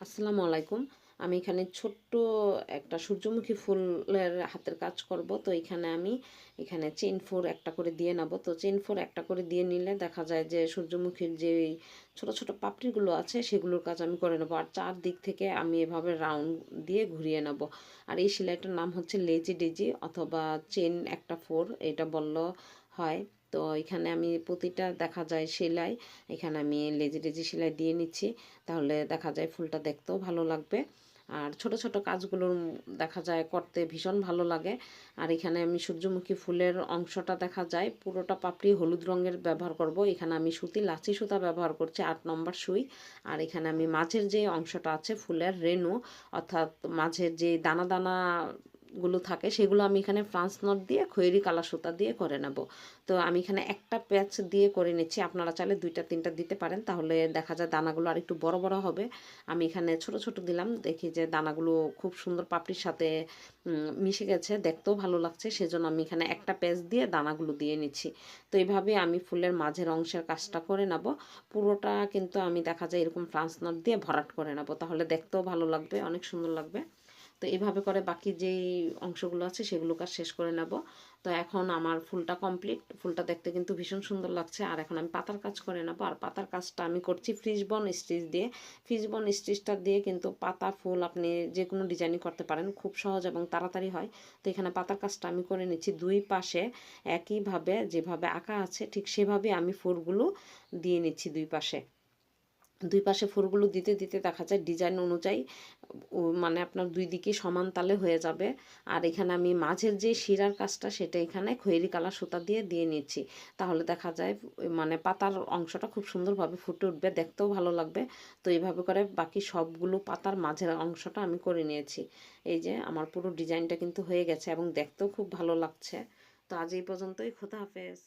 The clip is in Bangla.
আসসালামু আলাইকুম। আমি এখানে ছোট্ট একটা সূর্যমুখী ফুলের হাতের কাজ করব। তো এখানে আমি এখানে চেন ফোর একটা করে দিয়ে নেব। তো চেন ফোর একটা করে দিয়ে নিলে দেখা যায় যে সূর্যমুখীর যে ছোট ছোট পাপড়িগুলো আছে, সেগুলোর কাজ আমি করে নেব। আর চার দিক থেকে আমি এভাবে রাউন্ড দিয়ে ঘুরিয়ে নেব। আর এই সেলাইটার নাম হচ্ছে লেজি ডেজি অথবা চেন একটা ফোর এটা বলল হয়। তো এখানে আমি প্রতিটা দেখা যায় সেলাই, এখানে আমি লেজি লেজি সেলাই দিয়ে নিচ্ছি। তাহলে দেখা যায় ফুলটা দেখতেও ভালো লাগবে। আর ছোট ছোট কাজগুলো দেখা যায় করতে ভীষণ ভালো লাগে। আর এখানে আমি সূর্যমুখী ফুলের অংশটা দেখা যায়, পুরোটা পাপড়ি হলুদ রঙের ব্যবহার করব। এখানে আমি সুতি, লাচি সুতা ব্যবহার করছি, আট নম্বর সুই। আর এখানে আমি মাঝের যে অংশটা আছে ফুলের রেনু অর্থাৎ মাঝের যে দানা দানা গুলো থাকে, সেগুলো আমি এখানে ফ্রান্স নট দিয়ে, খয়েরি কালা সুতা দিয়ে করে নেব। তো আমি এখানে একটা প্যাচ দিয়ে করে নিচ্ছি। আপনারা চাইলে দুইটা, তিনটা দিতে পারেন, তাহলে দেখা যায় দানাগুলো আর একটু বড় বড় হবে। আমি এখানে ছোট ছোট দিলাম, দেখি যে দানাগুলো খুব সুন্দর পাপড়ির সাথে মিশে গেছে, দেখতেও ভালো লাগছে, সেজন্য আমি এখানে একটা প্যাচ দিয়ে দানাগুলো দিয়ে নিচ্ছি। তো এইভাবে আমি ফুলের মাঝের অংশের কাজটা করে নেব। পুরোটা কিন্তু আমি দেখা যায় এরকম ফ্রান্স নট দিয়ে ভরাট করে নেব, তাহলে দেখতেও ভালো লাগবে, অনেক সুন্দর লাগবে। তো এভাবে করে বাকি যেই অংশগুলো আছে সেগুলো কাজ শেষ করে নেব। তো এখন আমার ফুলটা কমপ্লিট ফুলটা দেখতে কিন্তু ভীষণ সুন্দর লাগছে। আর এখন আমি পাতার কাজ করে নেব। আর পাতার কাজটা আমি করছি ফ্রিজ বন স্টিচ দিয়ে। ফ্রিজ বন স্টিচটা দিয়ে কিন্তু পাতা, ফুল আপনি যে কোনো ডিজাইনই করতে পারেন, খুব সহজ এবং তাড়াতাড়ি হয়। তো এখানে পাতার কাজটা আমি করে নিচ্ছি দুই পাশে। একইভাবে যেভাবে আঁকা আছে ঠিক সেভাবে আমি ফুলগুলো দিয়ে নিচ্ছি দুই পাশে। দুই পাশে ফুলগুলো দিতে দিতে দেখা যায় ডিজাইন অনুযায়ী মানে আপনার দুই দিকে সমান তালে হয়ে যাবে। আর এখানে আমি মাঝের যে শিরার কাজটা সেটা এখানে খয়েরি কালার সুতা দিয়ে দিয়ে নিচ্ছি। তাহলে দেখা যায় মানে পাতার অংশটা খুব সুন্দরভাবে ফুটে উঠবে, দেখতেও ভালো লাগবে। তো এইভাবে করে বাকি সবগুলো পাতার মাঝের অংশটা আমি করে নিয়েছি। এই যে আমার পুরো ডিজাইনটা কিন্তু হয়ে গেছে এবং দেখতেও খুব ভালো লাগছে। তো আজ এই পর্যন্তই, খোদা হাফেজ।